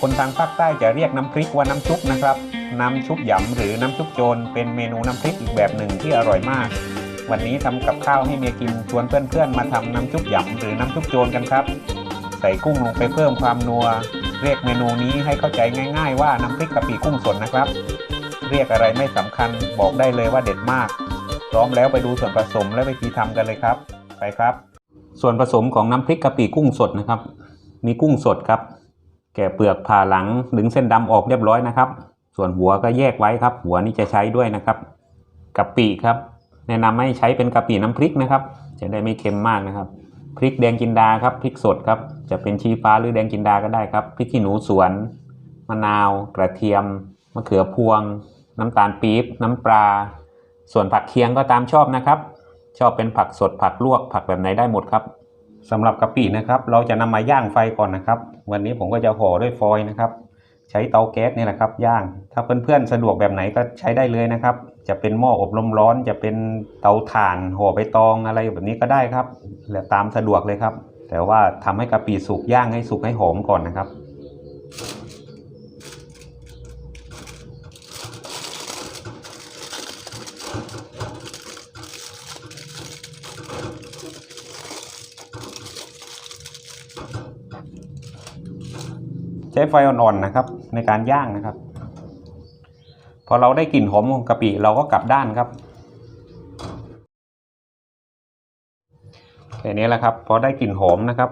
คนทางภาคใต้จะเรียกน้ำพริกว่าน้ำชุบนะครับ น้ำชุบหยำหรือน้ำชุบโจรเป็นเมนูน้ำพริกอีกแบบหนึ่งที่อร่อยมาก วันนี้ทำกับข้าวให้เมียกินชวนเพื่อนๆ มาทำน้ำชุบหยำหรือน้ำชุบโจรกันครับ ใส่กุ้งลงไปเพิ่มความนัว เรียกเมนูนี้ให้เข้าใจง่าย ๆ ว่าน้ำพริกกะปิกุ้งสดนะครับ เรียกอะไรไม่สำคัญบอกได้เลยว่าเด็ดมาก พร้อมแล้วไปดูส่วนผสมและวิธีทำกันเลยครับ ไปครับ ส่วนผสมของน้ำพริกกะปิกุ้งสดนะครับ มีกุ้งสดครับ แกะเปลือกผ่าหลังดึงเส้นดำออกเรียบร้อยนะครับ ส่วนหัวก็แยกไว้ครับ หัวนี้จะใช้ด้วยนะครับกะปิครับ แนะนำให้ใช้เป็นกะปิน้ำพริกนะครับ จะได้ไม่เค็มมากนะครับ พริกแดงจินดาครับพริกสดครับ จะเป็นชีฟ้าหรือแดงจินดาก็ได้ครับพริกขี้หนูสวนมะนาว กระเทียมมะเขือพวง น้ำตาลปี๊บน้ำปลา ส่วนผักเคียงก็ตามชอบนะครับ ชอบเป็นผักสดผักลวกผักแบบไหนได้หมดครับ สำหรับกะปินะครับ เราจะนำมาย่างไฟก่อนนะครับ วันนี้ผมก็จะห่อด้วยฟอยล์นะครับ ใช้เตาแก๊สนี่แหละครับ ย่าง ถ้าเพื่อนๆสะดวกแบบไหนก็ใช้ได้เลยนะครับ จะเป็นหม้ออบลมร้อน จะเป็นเตาถ่านห่อใบตองอะไรแบบนี้ก็ได้ครับ แล้วตามสะดวกเลยครับ แต่ว่าทำให้กะปิสุกย่างให้สุกให้หอมก่อนนะครับ ไฟอ่อนๆนะครับ ในการย่างนะครับ พอเราได้กลิ่นหอมของกะปิเราก็กลับด้านครับแค่นี้แหละครับ พอได้กลิ่นหอมนะครับ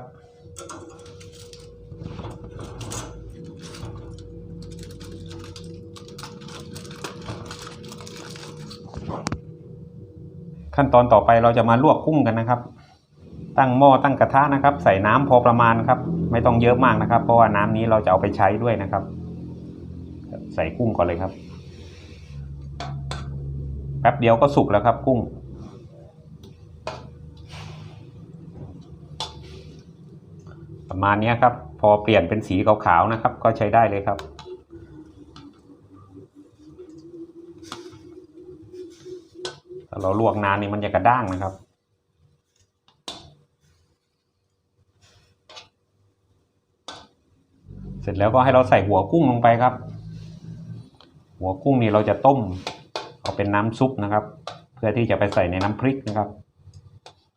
ขั้นตอนต่อไปเราจะมาลวกกุ้งกันนะครับ ตั้งหม้อตั้งกระทะนะครับ ใส่น้ำพอประมาณครับ ไม่ต้องเยอะมากนะครับ เพราะว่าน้ำนี้เราจะเอาไปใช้ด้วยนะครับ ใส่กุ้งก่อนเลยครับ แป๊บเดียวก็สุกแล้วครับ กุ้ง ประมาณนี้ครับ พอเปลี่ยนเป็นสีขาวๆนะครับ ก็ใช้ได้เลยครับเราลวกนานนี่มันจะกระด้างนะครับ เสร็จแล้วก็ให้เราใส่หัวกุ้งลงไปครับ หัวกุ้งนี่เราจะต้ม เอาเป็นน้ำซุปนะครับ เพื่อที่จะไปใส่ในน้ำพริกนะครับ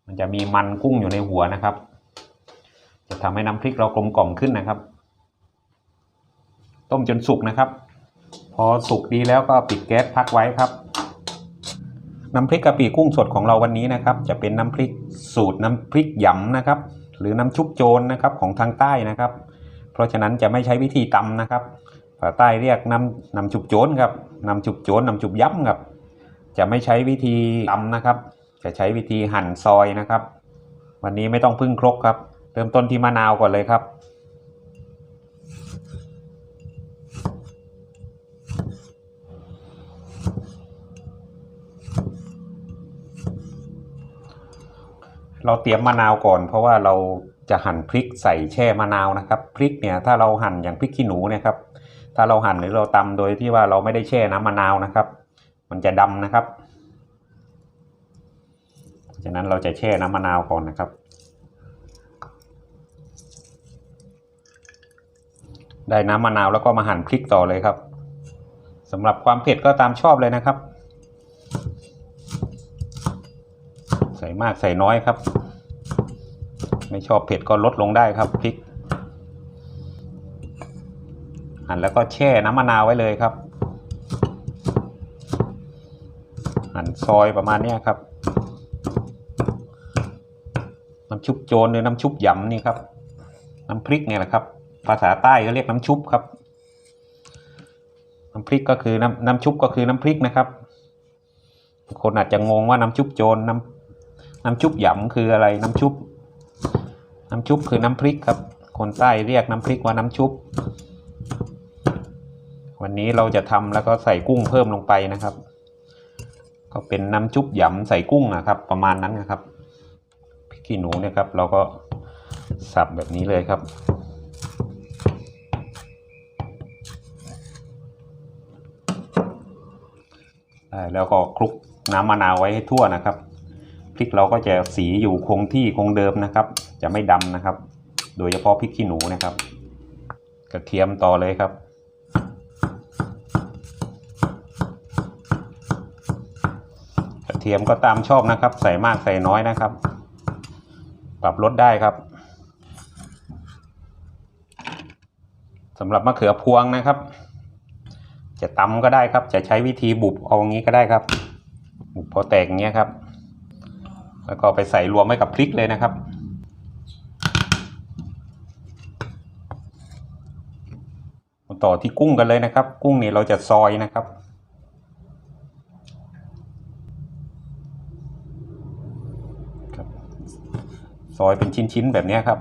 มันจะมีมันกุ้งอยู่ในหัวนะครับ จะทำให้น้ำพริกเรากลมกล่อมขึ้นนะครับ ต้มจนสุกนะครับ พอสุกดีแล้วก็ปิดแก๊สพักไว้ครับน้ำพริกกะปิกุ้งสดของเราวันนี้นะครับ จะเป็นน้ำพริกสูตรน้ำพริกหยำนะครับ หรือน้ำชุบโจรนะครับของทางใต้นะครับ เพราะฉะนั้นจะไม่ใช้วิธีตำนะครับภาคใต้เรียกน้ำน้ำจุบโจนครับน้ำจุบโจนน้ำจุบยับครับ จะไม่ใช้วิธีตำนะครับ จะใช้วิธีหั่นซอยนะครับ วันนี้ไม่ต้องพึ่งครกครับ เริ่มต้นที่มะนาวก่อนเลยครับเราเตรียมมะนาวก่อน เพราะว่าเรา จะหั่นพริกใส่แช่มะนาวนะครับพริกเนี่ยถ้าเราหั่นอย่างพริกขี้หนูเนะครับถ้าเราหั่นหรือเราตำโดยที่ว่าเราไม่ได้แช่น้ำมะนาวนะครับ มันจะดำนะครับเพราะฉะนั้นเราจะแช่น้ำมะนาวก่อนนะครับ ได้น้ำมะนาวแล้วก็มาหั่นพริกต่อเลยครับสำหรับความเผ็ดก็ตามชอบเลยนะครับ ใส่มากใส่น้อยครับ ไม่ชอบเผ็ดก็ลดลงได้ครับพริกหั่นแล้วก็แช่น้ำมะนาวไว้เลยครับหั่นซอยประมาณนี้ครับ น้ำชุบโจรหรือน้ำชุบหยำนี่ครับ น้ำพริกเนี่ยแหละครับ ภาษาใต้ก็เรียกน้ำชุบครับ น้ำพริกก็คือน้ำน้ำชุบก็คือน้ำพริกนะครับ คนอาจจะงงว่าน้ำชุบโจรน้ำน้ำชุบหยำคืออะไรน้ำชุบ น้ำชุบคือน้ำพริกครับ คนใต้เรียกน้ำพริกว่าน้ำชุบ วันนี้เราจะทำแล้วก็ใส่กุ้งเพิ่มลงไปนะครับ ก็เป็นน้ำชุบหยำใส่กุ้งนะครับ ประมาณนั้นนะครับพริกขี้หนูเนี่ยครับ เราก็สับแบบนี้เลยครับได้แล้วก็คลุกน้ำมะนาวไว้ให้ทั่วนะครับพริกเราก็จะสีอยู่คงที่คงเดิมนะครับ จะไม่ดำนะครับ โดยเฉพาะพริกขี้หนูนะครับ กระเทียมต่อเลยครับ กระเทียมก็ตามชอบนะครับ ใส่มากใส่น้อยนะครับ ปรับลดได้ครับสำหรับมะเขือพวงนะครับ จะตำก็ได้ครับ จะใช้วิธีบุบเอาอย่างนี้ก็ได้ครับบุบพอแตกอย่างเงี้ยครับ แล้วก็ไปใส่รวมไว้กับพริกเลยนะครับ มา ต่อที่กุ้งกันเลยนะครับ กุ้งนี่เราจะซอยนะครับ ซอยเป็นชิ้นๆแบบนี้ครับ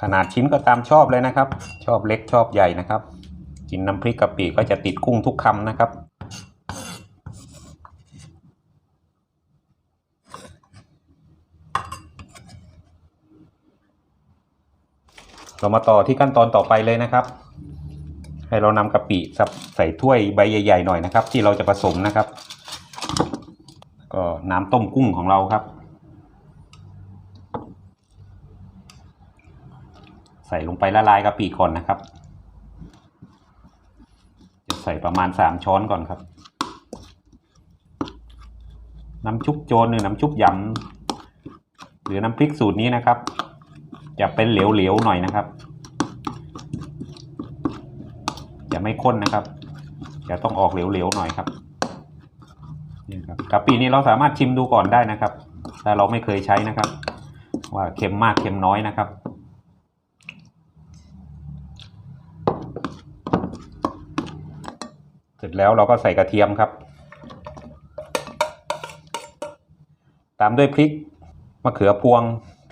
ขนาดชิ้นก็ตามชอบเลยนะครับ ชอบเล็กชอบใหญ่นะครับ กินน้ำพริกกะปิก็จะติดกุ้งทุกคำนะครับ เรามาต่อที่ขั้นตอนต่อไปเลยนะครับ ให้เรานำกะปิสับใส่ถ้วยใบใหญ่ ๆ หน่อยนะครับ ที่เราจะผสมนะครับ ก็น้ำต้มกุ้งของเราครับ ใส่ลงไปละลายกะปิก่อนนะครับจะใส่ประมาณสามช้อนก่อนครับ น้ำชุบโจรหรือน้ำชุบยำหรือน้ำพริกสูตรนี้นะครับ จะเป็นเหลวๆหน่อยนะครับจะไม่ข้นนะครับจะต้องออกเหลวๆหน่อยครับนี่ครับกะปินี้เราสามารถชิมดูก่อนได้นะครับถ้าเราไม่เคยใช้นะครับ ว่าเค็มมากเค็มน้อยนะครับเสร็จแล้วเราก็ใส่กระเทียมครับ ตามด้วยพริกมะเขือพวง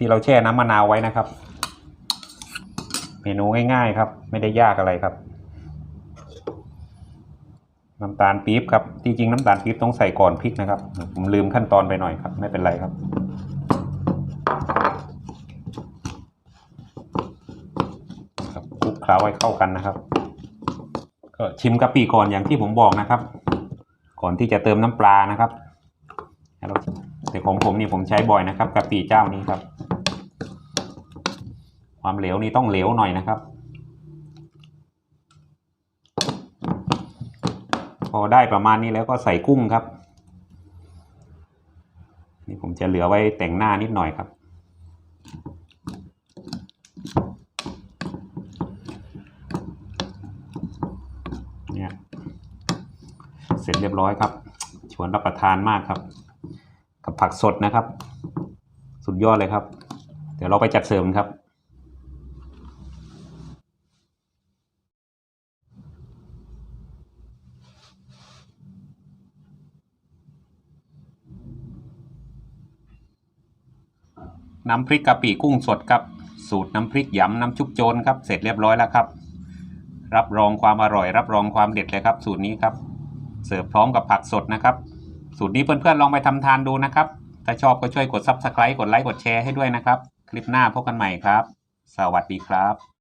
ที่เราแช่น้ำมะนาวไว้นะครับ เมนูง่ายๆครับ ไม่ได้ยากอะไรครับ น้ำตาลปี๊บครับจริงๆน้ำตาลปี๊บต้องใส่ก่อนพริกนะครับ ผมลืมขั้นตอนไปหน่อยครับ ไม่เป็นไรครับครับคลุกเคล้าให้เข้ากันนะครับก็ชิมกะปิก่อนอย่างที่ผมบอกนะครับ ก่อนที่จะเติมน้ำปลานะครับแต่ของผมนี่ผมใช้บ่อยนะครับกะปิเจ้านี้ครับ ความเหลวนี่ต้องเหลวหน่อยนะครับ พอได้ประมาณนี้แล้วก็ใส่กุ้งครับ นี่ผมจะเหลือไว้แต่งหน้านิดหน่อยครับเนี่ยเสร็จเรียบร้อยครับ ชวนรับประทานมากครับ กับผักสดนะครับ สุดยอดเลยครับ เดี๋ยวเราไปจัดเสริมครับ น้ำพริกกะปิกุ้งสดครับ สูตรน้ำพริกยำน้ำชุบโจรครับ เสร็จเรียบร้อยแล้วครับ รับรองความอร่อย รับรองความเด็ดเลยครับ สูตรนี้ครับ เสิร์ฟพร้อมกับผักสดนะครับ สูตรนี้เพื่อนๆลองไปทำทานดูนะครับ ถ้าชอบก็ช่วยกด subscribe กดไลค์กดแชร์ให้ด้วยนะครับ คลิปหน้าพบกันใหม่ครับ สวัสดีครับ